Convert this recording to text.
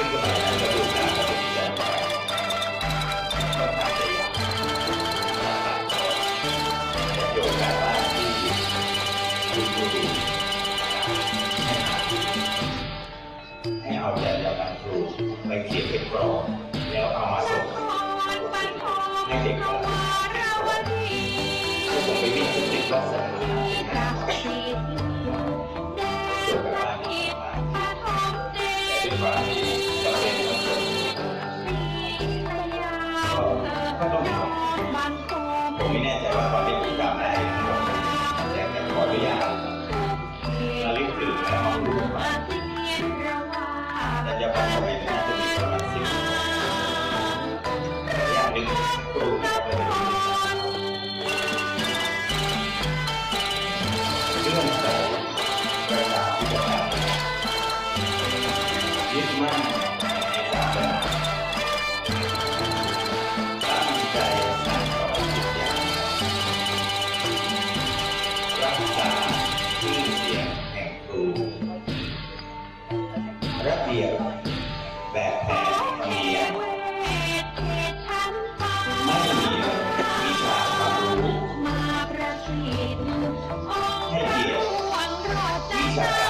ซึ่งสมัยให้เอาแบบเยวนครูไปเขียนป็กรบแล้วเอามาส่งให้เด็กฟังผมไปวิ่งทุกที่ก็สามารถ ระเบียบแบบแผนเมียไม่เหนียววิชาความรู้ให้เกียรติวิชา